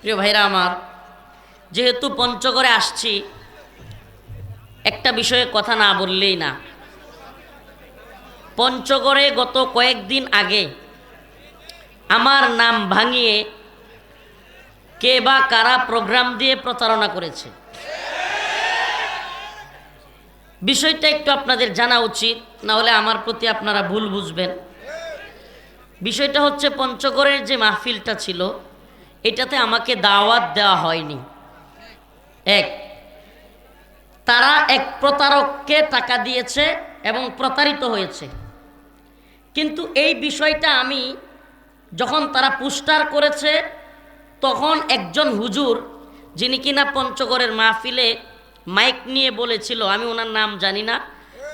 প্রিয় ভাইরা আমার, যেহেতু পঞ্চগড়ে আসছি, একটা বিষয়ে কথা না বললেই না। পঞ্চগড়ে গত কয়েকদিন আগে আমার নাম ভাঙিয়ে কে বা কারা প্রোগ্রাম দিয়ে প্রতারণা করেছে। বিষয়টা একটু আপনাদের জানা উচিত, না হলে আমার প্রতি আপনারা ভুল বুঝবেন। বিষয়টা হচ্ছে পঞ্চগড়ের যে মাহফিলটা ছিল এটাতে আমাকে দাওয়াত দেওয়া হয়নি। এক, তারা এক প্রতারককে টাকা দিয়েছে এবং প্রতারিত হয়েছে। কিন্তু এই বিষয়টা আমি যখন তারা পুস্টার করেছে, তখন একজন হুজুর, যিনি কিনা পঞ্চগড়ের মাহফিলে মাইক নিয়ে বলেছিল, আমি ওনার নাম জানি না,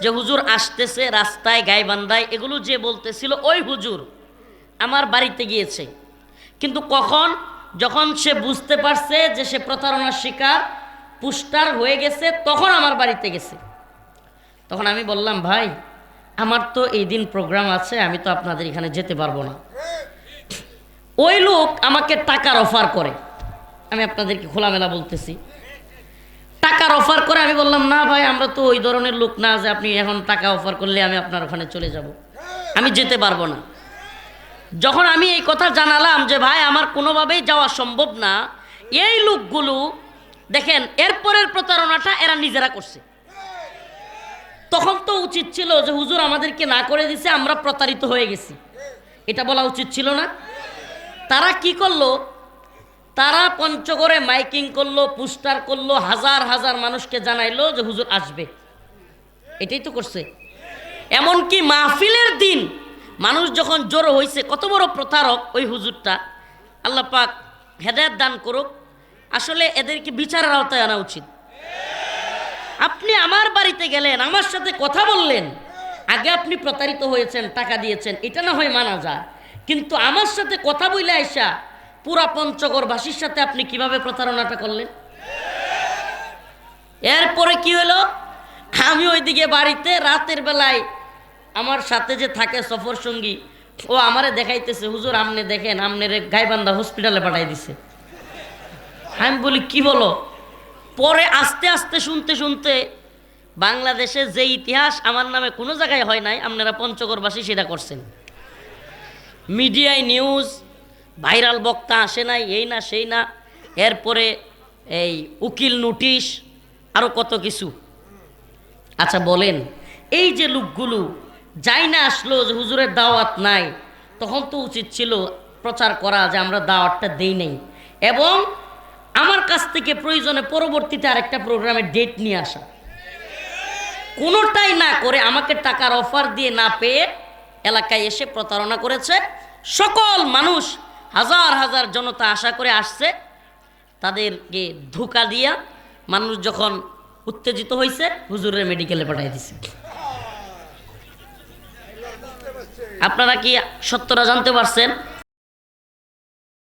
যে হুজুর আসতেছে রাস্তায়, গাইবান্ধায়, এগুলো যে বলতেছিল, ওই হুজুর আমার বাড়িতে গিয়েছে। কিন্তু কখন যখন সে বুঝতে পারছে যে সে প্রতারণার শিকার পুস্টার হয়ে গেছে, তখন আমার বাড়িতে গেছে। তখন আমি বললাম, ভাই, আমার তো এই দিন প্রোগ্রাম আছে, আমি তো আপনাদের এখানে যেতে পারব না। ওই লোক আমাকে টাকার অফার করে। আমি আপনাদেরকে খোলামেলা বলতেছি। টাকার অফার করে আমি বললাম, না ভাই, আমরা তো ওই ধরনের লোক না যে আপনি এখন টাকা অফার করলে আমি আপনার ওখানে চলে যাব। আমি যেতে পারব না। যখন আমি এই কথা জানালাম যে, ভাই, আমার কোনোভাবেই যাওয়া সম্ভব না। এই লোকগুলো, দেখেন এরপরের প্রতারণাটা এরা নিজেরা করছে। তখন তো উচিত ছিল যে, হুজুর, আমাদেরকে না করে দিছে, আমরা প্রতারিত হয়ে গেছি। এটা বলা উচিত ছিল না। তারা কি করল? তারা পঞ্চগড়ে মাইকিং করল, পুস্টার করল, হাজার হাজার মানুষকে জানাইলো যে, হুজুর, আসবে। এটাই তো করছে। এমনকি মাহফিলের দিন মানুষ যখন জড়ো হয়েছে কত বড় প্রতারক ওই হুজুরটা। আল্লাহ পাক হেদায়ত দান করুক। আসলে এদেরকে বিচারের আওতায় আনা উচিত। আপনি আমার বাড়িতে গেলেন, আমার সাথে কথা বললেন, আগে আপনি প্রতারিত হয়েছেন, টাকা দিয়েছেন, এটা না হয় মানা যায়। কিন্তু আমার সাথে কথা বলে আইসা, পুরা পঞ্চগড়বাসীর সাথে আপনি কীভাবে প্রতারণাটা করলেন? এরপরে কি হলো? আমি ওইদিকে বাড়িতে রাতের বেলায় আমার সাথে যে থাকে সফর সঙ্গী, ও আমারে দেখাইতেছে, হুজুর আমনে দেখেন আমনের গাইবান্ধা হসপিটালে পাঠাই দিছে। আমি বলি, কি বলো? পরে আস্তে আস্তে শুনতে শুনতে বাংলাদেশে যে ইতিহাস আমার নামে কোনো জায়গায় হয় নাই, আপনারা পঞ্চগড়বাসী সেটা করছেন। মিডিয়ায় নিউজ, ভাইরাল বক্তা আসে নাই, এই না, সেই না। এরপরে এই উকিল নোটিশ আরও কত কিছু। আচ্ছা বলেন, এই যে লোকগুলো যাই না আসলো যে হুজুরের দাওয়াত নাই, তখন তো উচিত ছিল প্রচার করা যে আমরা দাওয়াতটা দেই নাই। এবং আমার কাছ থেকে প্রয়োজনে পরবর্তীতে আরেকটা প্রোগ্রামের ডেট নিয়ে আসা। কোনোটাই না করে আমাকে টাকার অফার দিয়ে না পেয়ে এলাকায় এসে প্রতারণা করেছে। সকল মানুষ, হাজার হাজার জনতা আশা করে আসছে, তাদেরকে ধোকা দিয়া মানুষ যখন উত্তেজিত হয়েছে হুজুরের মেডিকেলে পাঠিয়ে দিছে। আপনারা কি সত্যটা জানতে পারছেন?